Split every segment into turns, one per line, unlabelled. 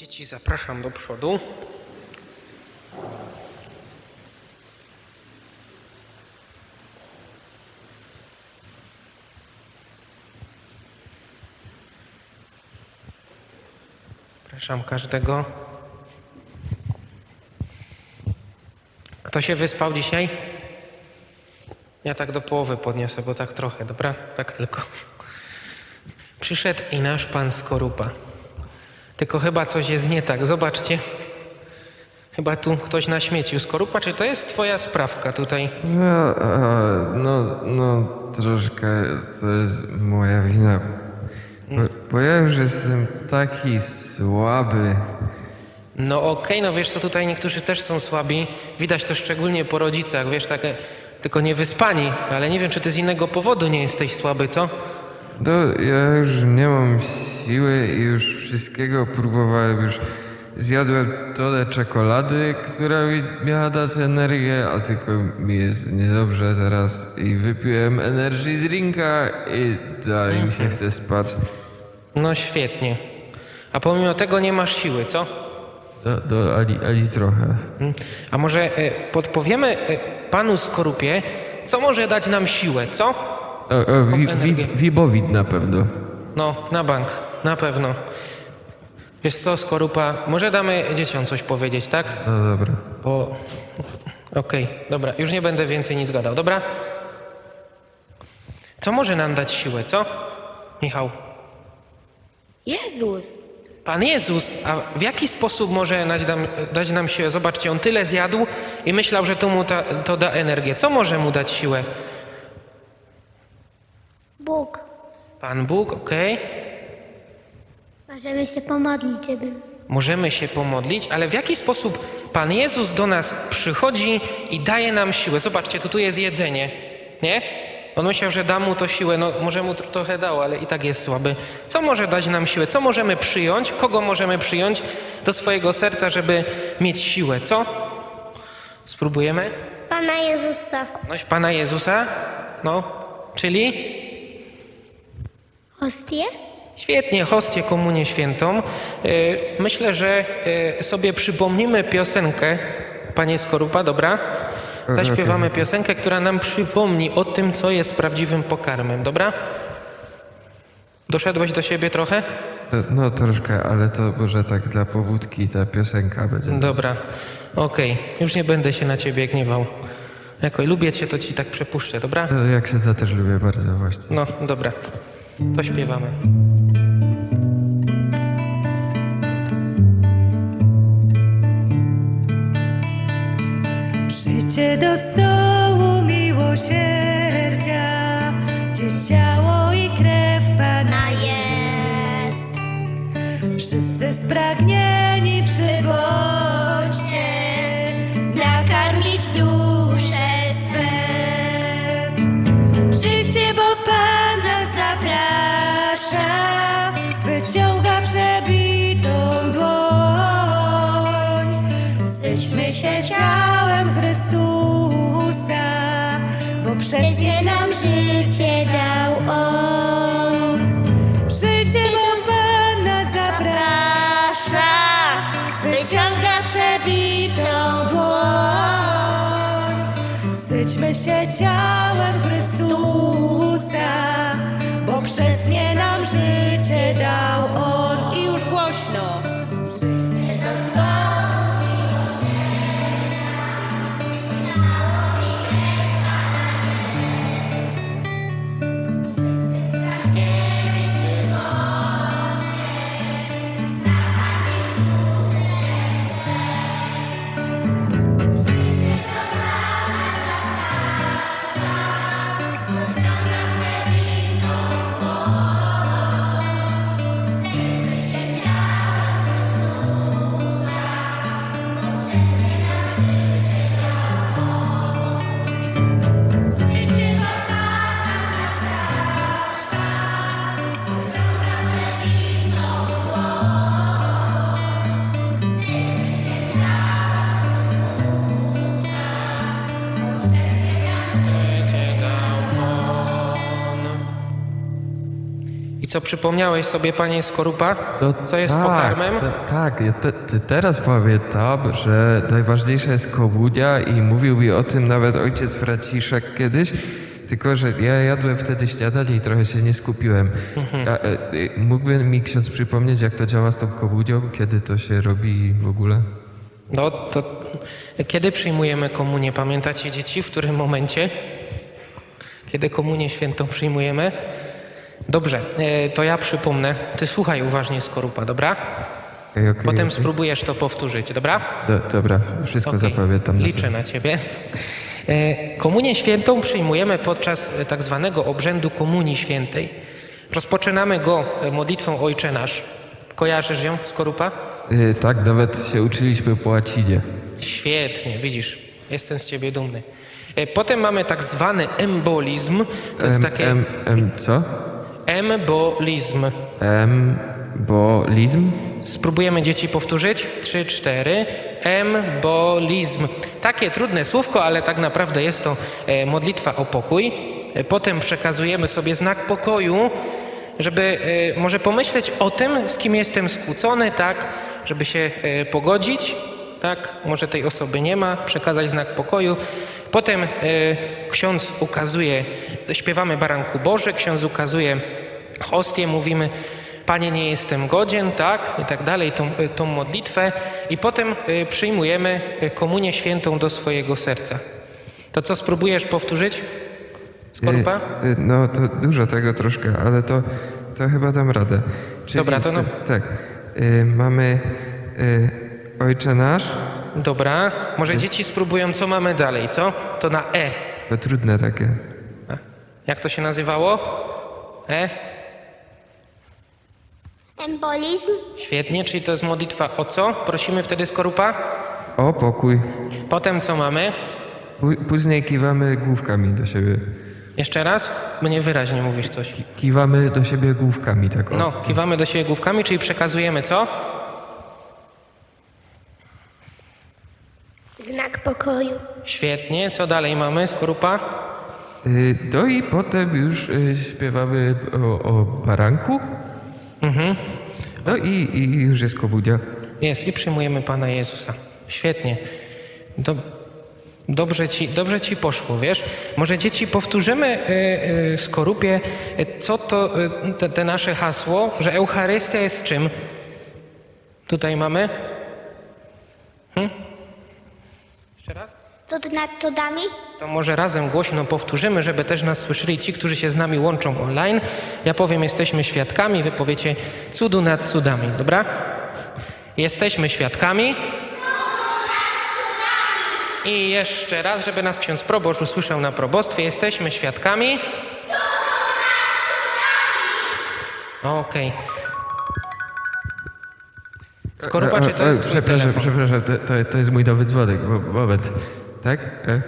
Dzieci zapraszam do przodu. Zapraszam każdego. Kto się wyspał dzisiaj? Ja tak do połowy podniosę, bo tak trochę, dobra? Tak tylko. Przyszedł i nasz pan Skorupa. Tylko chyba coś jest nie tak. Zobaczcie. Chyba tu ktoś naśmiecił. Skorupa, czy to jest twoja sprawka tutaj?
No, a, no, no, troszkę to jest moja wina. Bo, bo ja już jestem taki słaby.
No okej, no wiesz co, tutaj niektórzy też są słabi. Widać to szczególnie po rodzicach, wiesz, takie tylko niewyspani. Ale nie wiem, czy ty z innego powodu nie jesteś słaby, co?
To ja już nie mam siły i już wszystkiego próbowałem. Już zjadłem tole czekolady, która mi miała dać energię, a tylko mi jest niedobrze teraz. I wypiłem energy drinka i dalej mi się chce spać.
No świetnie. A pomimo tego nie masz siły, co?
Do, do Ali, Ali trochę.
Mm. A może e, podpowiemy e, panu Skorupie, co może dać nam siłę, co?
O, o, wi, wi,
energię.
Wibowid na pewno.
No, na bank, na pewno. Wiesz co, Skorupa, może damy dzieciom coś powiedzieć, tak?
No dobra.
Bo... Okej, dobra, już nie będę więcej nic gadał, dobra? Co może nam dać siłę, co? Michał.
Jezus!
Pan Jezus, a w jaki sposób może dać nam, dać nam siłę? Zobaczcie, on tyle zjadł i myślał, że to mu ta, to da energię. Co może mu dać siłę?
Bóg,
Pan Bóg, okej.
możemy się pomodlić, żeby...
Możemy się pomodlić, ale w jaki sposób Pan Jezus do nas przychodzi i daje nam siłę? Zobaczcie, tu, tu jest jedzenie, nie? On myślał, że da mu to siłę, no może mu tro- trochę dało, ale i tak jest słaby. Co może dać nam siłę? Co możemy przyjąć? Kogo możemy przyjąć do swojego serca, żeby mieć siłę? Co? Spróbujemy?
Pana Jezusa.
Noś Pana Jezusa? No, czyli?
Hostie?
Świetnie, hostię komunię świętą. Y, Myślę, że y, sobie przypomnimy piosenkę, panie Skorupa, dobra? Zaśpiewamy piosenkę, która nam przypomni o tym, co jest prawdziwym pokarmem, dobra? Doszedłeś do siebie trochę?
No troszkę, ale to może tak dla pobudki ta piosenka będzie.
Dobra, okej, już nie będę się na ciebie gniewał. Jako lubię cię, to ci tak przepuszczę, dobra?
To Jak księdza też lubię bardzo właśnie.
No, dobra, to śpiewamy.
Przyjdźcie do Syćmy się ciałem Chrystusa, bo przez nie nam życie dał
co, przypomniałeś sobie, panie Skorupa,
To
co jest
tak,
pokarmem?
te- tak, ja te, te teraz pamiętam, że najważniejsza jest komunia i mówił mi o tym nawet ojciec Franciszek kiedyś, tylko że ja jadłem wtedy śniadanie i trochę się nie skupiłem.
Mhm.
A, e, e, mógłby mi ksiądz przypomnieć, jak to działa z tą komunią, kiedy to się robi w ogóle?
No to kiedy przyjmujemy komunię? Pamiętacie dzieci, w którym momencie? Kiedy komunię świętą przyjmujemy? Dobrze, e, to ja przypomnę. Ty słuchaj uważnie Skorupa, dobra?
Okej, okej,
Potem
okej.
spróbujesz to powtórzyć, dobra?
Do, dobra, wszystko
Okej,
zapamiętam.
Liczę na ciebie. E, Komunię świętą przyjmujemy podczas e, tak zwanego obrzędu Komunii Świętej. Rozpoczynamy go modlitwą Ojcze Nasz. Kojarzysz ją, Skorupa?
Y, tak, nawet się uczyliśmy po łacinie.
Świetnie, widzisz, jestem z ciebie dumny. Potem mamy tak zwany embolizm. To jest
Em,
takie
em, em, co?
Embolizm.
Embolizm?
Spróbujemy dzieci powtórzyć. Trzy, cztery. Embolizm. Takie trudne słówko, ale tak naprawdę jest to e, modlitwa o pokój. E, Potem przekazujemy sobie znak pokoju, żeby e, może pomyśleć o tym, z kim jestem skłócony, tak, żeby się pogodzić, tak, może tej osoby nie ma, przekazać znak pokoju. Potem ksiądz ukazuje, śpiewamy Baranku Boże, ksiądz ukazuje hostię, mówimy Panie, nie jestem godzien, tak, i tak dalej, tą, tą modlitwę i potem y, przyjmujemy y, komunię świętą do swojego serca. To co, spróbujesz powtórzyć? Skorupa?
Y, No to dużo tego troszkę, ale to, to chyba dam radę. Czyli
Dobra, to no.
Tak. Y, mamy y, Ojcze Nasz,
Dobra, może dzieci spróbują, co mamy dalej, co? To na E.
to trudne takie.
Jak to się nazywało? E?
Embolizm.
Świetnie, czyli to jest modlitwa o co? Prosimy wtedy Skorupa.
O, pokój.
Potem co mamy?
Pó- Później kiwamy główkami do siebie.
Jeszcze raz? Mnie wyraźnie mówisz coś.
Kiwamy do siebie główkami, tak o.
No, kiwamy do siebie główkami, czyli przekazujemy co?
Znak pokoju.
Świetnie, co dalej mamy, Skorupa?
Y, No i potem już y, śpiewamy o, o baranku.
Mhm.
No i, i już jest komunia.
Jest i przyjmujemy Pana Jezusa. Świetnie. Do, dobrze, ci, dobrze ci poszło, wiesz? Może dzieci powtórzymy y, y, Skorupie, y, co to y, te, te nasze hasło, że Eucharystia jest czym? Tutaj mamy. Hm? Jeszcze raz?
To nad cudami?
To może razem głośno powtórzymy, żeby też nas słyszeli ci, którzy się z nami łączą online. Ja powiem, jesteśmy świadkami, wy powiecie cudu nad cudami, dobra? Jesteśmy świadkami. I jeszcze raz, żeby nas ksiądz proboszcz usłyszał na probostwie, jesteśmy świadkami. Okej. Skorupa, czy to jest twój
Przepraszam,
telefon?
przepraszam, to, to, to jest mój nowy dzwonek. Mo- Moment. Tak? E?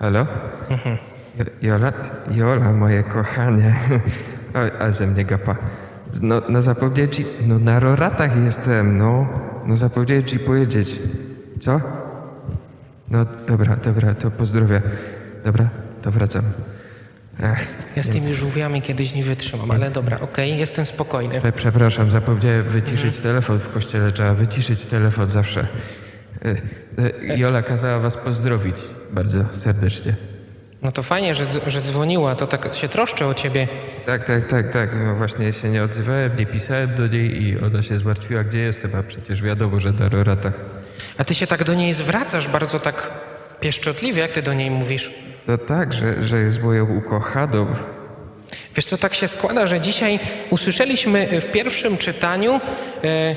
Halo?
Mhm.
Jo- Jola? Jola, moje kochanie. Oj, a ze mnie gapa. No, no zapomniałem ci, no na roratach jestem, no. No zapomniałem ci powiedzieć. Co? No dobra, dobra, to pozdrowię. Dobra, to wracam. Ech,
Ja z tymi żółwiami kiedyś nie wytrzymam, ale dobra, okej, jestem spokojny.
przepraszam, zapomniałem wyciszyć telefon w kościele. Trzeba wyciszyć telefon zawsze. E, e, Jola kazała was pozdrowić bardzo serdecznie.
No to fajnie, że, że dzwoniła, to tak się troszczę o ciebie.
Tak, tak, tak, tak. No właśnie się nie odzywałem, nie pisałem do niej i ona się zmartwiła, gdzie jestem, a przecież wiadomo, że na roratach.
A ty się tak do niej zwracasz bardzo tak pieszczotliwie, jak ty do niej mówisz.
No tak, że, że jest moją ukochaną.
Wiesz co, tak się składa, że dzisiaj usłyszeliśmy w pierwszym czytaniu e,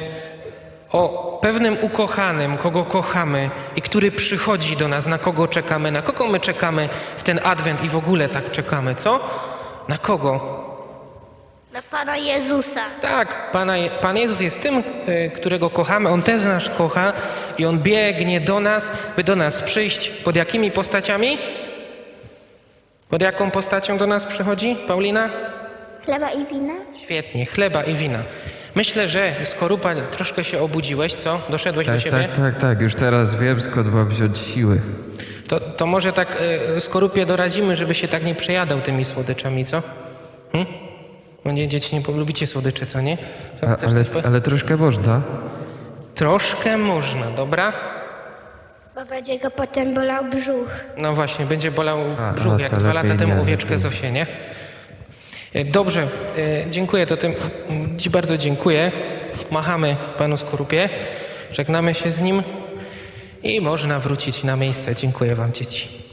o pewnym ukochanym, kogo kochamy i który przychodzi do nas, na kogo czekamy, na kogo my czekamy w ten adwent i w ogóle tak czekamy, co? Na kogo?
Na Pana Jezusa.
Tak, Pana, Je- Pan Jezus jest tym, e, którego kochamy. On też nas kocha i On biegnie do nas, by do nas przyjść. Pod jakimi postaciami? Pod jaką postacią do nas przychodzi, Paulina?
Chleba i wina?
Świetnie, chleba i wina. Myślę, że Skorupa troszkę się obudziłeś, co? Doszedłeś do
Tak,
siebie?
tak, tak, tak. Już teraz wiem, skąd mam wziąć siły.
To, to może tak e, Skorupie doradzimy, żeby się tak nie przejadał tymi słodyczami, co? Hm? Bo nie, dzieci nie polubicie słodyczy, co nie? Co,
A,
chcesz
ale,
po-
ale troszkę można.
Troszkę można, dobra?
Bo będzie go potem bolał brzuch.
No właśnie, będzie bolał
A,
brzuch,
a,
jak dwa lata temu
nie,
owieczkę. Zosię, nie? E, Dobrze, e, dziękuję, to tym Ci bardzo dziękuję. Machamy panu Skorupie, żegnamy się z nim i można wrócić na miejsce. Dziękuję wam, dzieci.